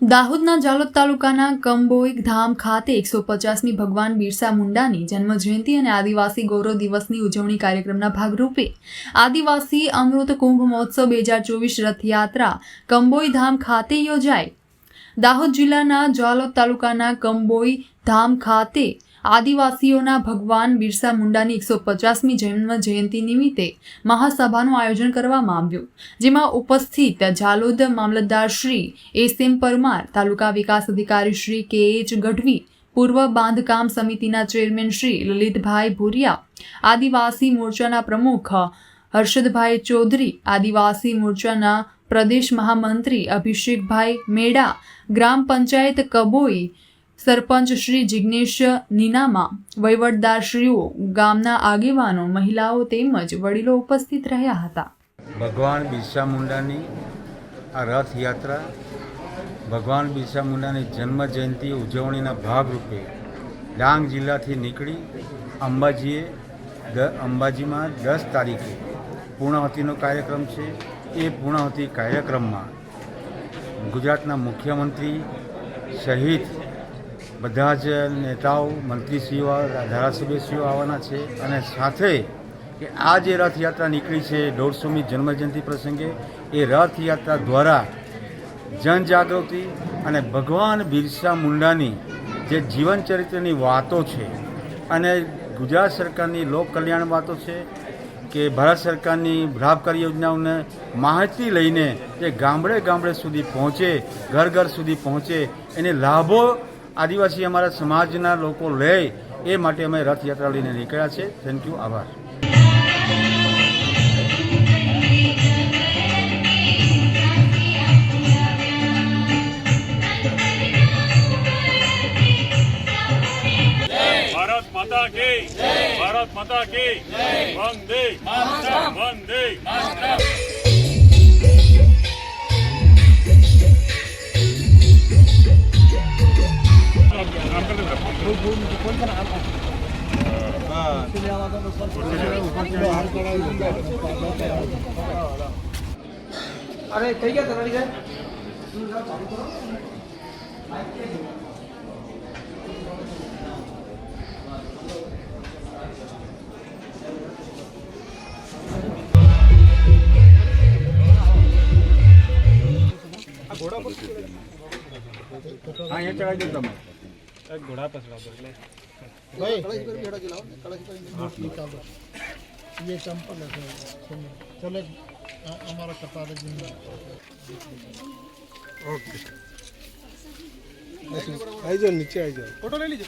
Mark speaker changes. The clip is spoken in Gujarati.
Speaker 1: દાહોદના જાલોદ તાલુકાના કંબોઈ ધામ ખાતે એકસો પચાસમી ભગવાન બિરસા મુંડાની જન્મ જયંતિ અને આદિવાસી ગૌરવ દિવસની ઉજવણી કાર્યક્રમના ભાગરૂપે આદિવાસી અમૃત કુંભ મહોત્સવ બે હજાર ચોવીસ રથયાત્રા કંબોઈ ધામ ખાતે યોજાઈ દાહોદ જિલ્લાના જાલોદ તાલુકાના કંબોઈ ધામ ખાતે આદિવાસીઓના ભગવાન બિરસા મુંડાની એકસો પચાસમી જન્મ જયંતિ નિમિત્તે મહાસભાનું આયોજન કરવામાં આવ્યું, જેમાં ઉપસ્થિત જાલોદ મામલતદાર શ્રી એસ એમ પરમાર, તાલુકા વિકાસ અધિકારી શ્રી કે એચ ગઢવી, પૂર્વ બાંધકામ સમિતિના ચેરમેન શ્રી લલિતભાઈ ભુરિયા, આદિવાસી મોરચાના પ્રમુખ હર્ષદભાઈ ચૌધરી, આદિવાસી મોરચાના પ્રદેશ મહામંત્રી અભિષેકભાઈ મેડા, ગ્રામ પંચાયત કબોઈ સરપંચ શ્રી જિગ્નેશ નીનામા, વહીવટદારશ્રીઓ, ગામના આગેવાનો, મહિલાઓ તેમજ વડીલો ઉપસ્થિત રહ્યા હતા.
Speaker 2: ભગવાન બિરસા મુંડાની આ રથયાત્રા ભગવાન બિરસા મુંડાની જન્મ જયંતિ ઉજવણીના ભાગરૂપે ડાંગ જિલ્લાથી નીકળી અંબાજીએ દ અંબાજીમાં દસ તારીખે પૂર્ણાહુતિનો કાર્યક્રમ છે. એ પૂર્ણાહુતિ કાર્યક્રમમાં ગુજરાતના મુખ્યમંત્રી સહિત બધા જ નેતાઓ, મંત્રીશ્રીઓ, ધારાસભ્યશ્રીઓ આવવાના છે અને સાથે કે આ જે રથયાત્રા નીકળી છે દોઢસોમી જન્મજયંતિ પ્રસંગે, એ રથયાત્રા દ્વારા જનજાગૃતિ અને ભગવાન બિરસા મુંડાની જે જીવન ચરિત્રની વાતો છે અને ગુજરાત સરકારની લોક કલ્યાણ વાતો છે કે ભારત સરકારની લાભકારી યોજનાઓને માહિતી લઈને જે ગામડે ગામડે સુધી પહોંચે, ઘર ઘર સુધી પહોંચે, એને લાભો આદિવાસી અમારા સમાજના લોકો લે એ માટે અમે રથયાત્રા લઈને નીકળ્યા છે. થેન્ક યુ આભાર.
Speaker 3: ભારત માતા કી ભારત માતા કી વંદે વંદે
Speaker 4: અરે થઈ ગયા તમારી ઘર?
Speaker 2: હા અહીંયા ચડાવી દો તમે
Speaker 5: ये चंपल है सर चले अ- हमारा कतार है जिंदा
Speaker 6: ઓકે આવી જાઓ નીચે આવી જાઓ
Speaker 4: ફોટો લઈ લીજો